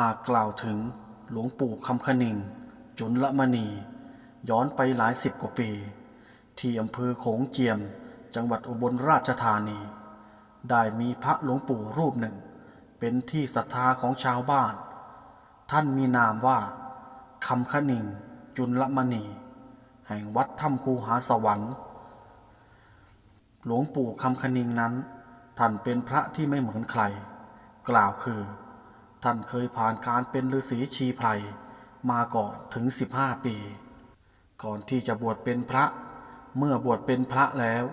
หากกล่าวถึงหลวงปู่คำคณิง จุนละมณี ย้อนไปหลายสิบกว่าปี ที่อำเภอโขงเจียม จังหวัดอุบลราชธานี ได้มีพระหลวงปู่รูปหนึ่ง เป็นที่ศรัทธาของชาวบ้าน ท่านมีนามว่าคำคณิง จุนละมณี แห่งวัดถ้ำคูหาสวรรค์ หลวงปู่คำคณิงนั้น ท่านเป็นพระที่ไม่เหมือนใคร กล่าวคือ ท่านเคยผ่านการเป็นฤาษีชีไพรมาก่อนถึง 15 ปี ก่อนที่จะบวชเป็นพระ เมื่อบวชเป็นพระแล้ว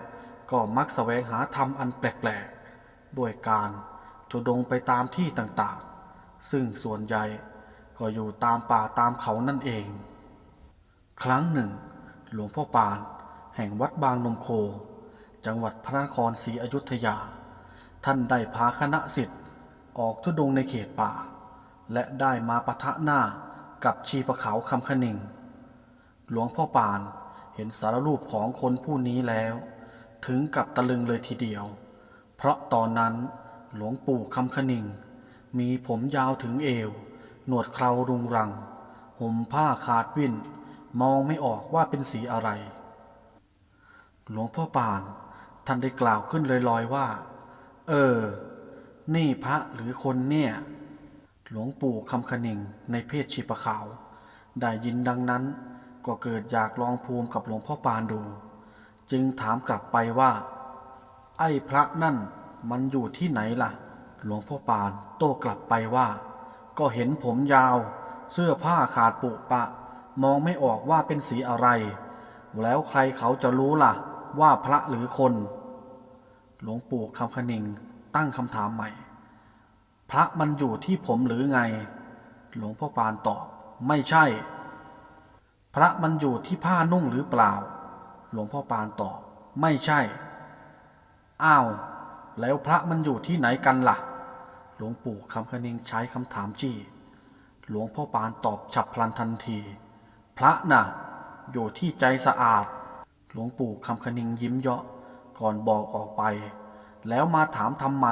ก็มักแสวงหาธรรมอันแปลกๆ ด้วยการทุดงไปตามที่ต่างๆ ซึ่งส่วนใหญ่ก็อยู่ตามป่าตามเขานั่นเอง ครั้งหนึ่ง หลวงพ่อปาน แห่งวัดบางนมโค จังหวัดพระนครศรีอยุธยา ท่านได้พาคณะสิทธิ์ ออกทุดงในเขตป่า และได้มาปะทะหน้ากับชีปะเขาคำคณิง หลวงพ่อปานเห็นสารรูปของคนผู้นี้แล้ว ถึงกับตะลึงเลยทีเดียว เพราะตอนนั้นหลวงปู่คำคณิง มีผมยาวถึงเอว หนวดเครารุงรัง ห่มผ้าขาดวิ่น มองไม่ออกว่าเป็นสีอะไร หลวงพ่อปานท่านได้กล่าวขึ้นลอยๆว่า เออ นี่พระหรือคนเนี่ย หลวงปู่คำคณิงในเพศชีปะขาว ได้ยินดังนั้น ก็เกิดอยากลองภูมิกับหลวงพ่อปานดู จึงถามกลับไปว่า ไอ้พระนั่นมันอยู่ที่ไหนล่ะ หลวงพ่อปานโต้กลับไปว่า ก็เห็นผมยาว เสื้อผ้าขาดปุปะ มองไม่ออกว่าเป็นสีอะไร แล้วใครเขาจะรู้ล่ะ ว่าพระหรือคน หลวงปู่คำคณิง ตั้งคำถามใหม่ พระมันอยู่ที่ผมหรือไง หลวงพ่อปานตอบ ไม่ใช่ พระมันอยู่ที่ผ้านุ่งหรือเปล่า หลวงพ่อปานตอบ ไม่ใช่ อ้าว แล้วพระมันอยู่ที่ไหนกันล่ะ หลวงปู่คำคณิงใช้คำถามจี้ หลวงพ่อปานตอบฉับพลันทันที พระน่ะ อยู่ที่ใจสะอาด หลวงปู่คำคณิงยิ้มเยาะก่อนบอกออกไป แล้วมาถามทำไม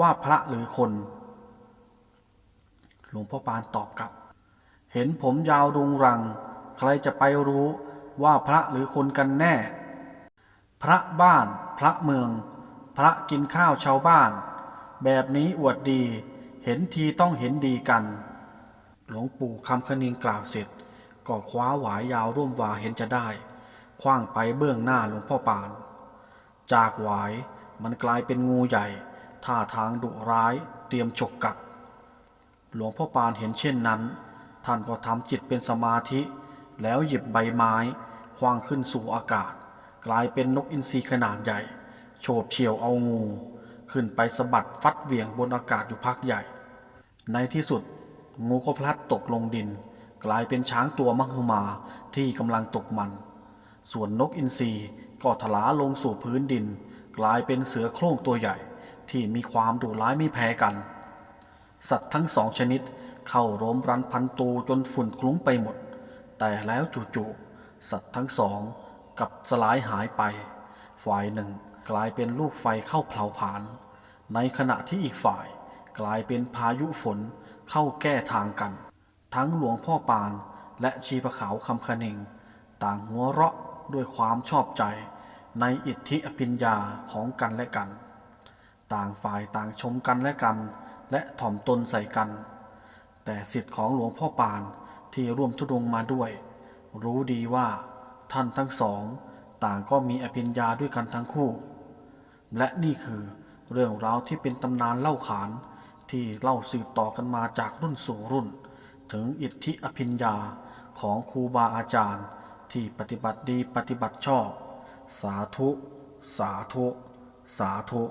ว่าพระหรือคน หลวงพ่อปานตอบกลับ เห็นผมยาวรุงรัง ใครจะไปรู้ว่าพระหรือคนกันแน่ พระบ้าน พระเมือง พระกินข้าวชาวบ้าน แบบนี้อวดดี เห็นทีต้องเห็นดีกัน หลวงปู่คำคณิงกล่าวเสร็จ ก็คว้าหวายยาวร่วมวาเห็นจะได้คว้างไปเบื้องหน้าหลวงพ่อปาน จากหวาย มันกลายเป็นงูใหญ่ ท่าทางดุร้ายเตรียมฉกกัด หลวงพ่อปานเห็นเช่นนั้น ท่านก็ทำจิตเป็นสมาธิ แล้วหยิบใบไม้คว้างขึ้นสู่อากาศ กลายเป็นนกอินทรีขนาดใหญ่ โฉบเฉี่ยวเอางู ขึ้นไปสะบัดฟัดเหวี่ยงบนอากาศอยู่พักใหญ่ ในที่สุด งูก็พลัดตกลงดิน กลายเป็นช้างตัวมหึมาที่กำลังตกมัน ส่วนนกอินทรีก็ถลาลงสู่พื้นดิน กลายเป็นเสือโคร่งตัวใหญ่ที่มีความดุร้ายไม่แพ้กัน สัตว์ทั้งสองชนิดเข้ารมรันพันตูจนฝุ่นคลุ้งไปหมด แต่แล้วจู่ๆสัตว์ทั้งสองกับสลายหายไป ฝ่ายหนึ่งกลายเป็นลูกไฟเข้าเผาผลาญในขณะที่อีกฝ่ายกลายเป็นพายุฝนเข้าแก้ทางกัน ทั้งหลวงพ่อปานและชีพขาวคำคณิง ต่างหัวเราะด้วยความชอบใจ ในอิทธิอภิญญาของกันและกัน ต่างฝ่ายต่างชมกันและกัน และถ่อมตนใส่กัน แต่สิทธิ์ของหลวงพ่อปานที่ร่วมทุดงมาด้วย รู้ดีว่าท่านทั้งสอง ต่างก็มีอภิญญาด้วยกันทั้งคู่ และนี่คือเรื่องราวที่เป็นตำนานเล่าขานที่เล่าสืบต่อกันมาจากรุ่นสู่รุ่น ถึงอิทธิอภิญญาของครูบาอาจารย์ที่ปฏิบัติดีปฏิบัติชอบ สาธุสาธุสาธุ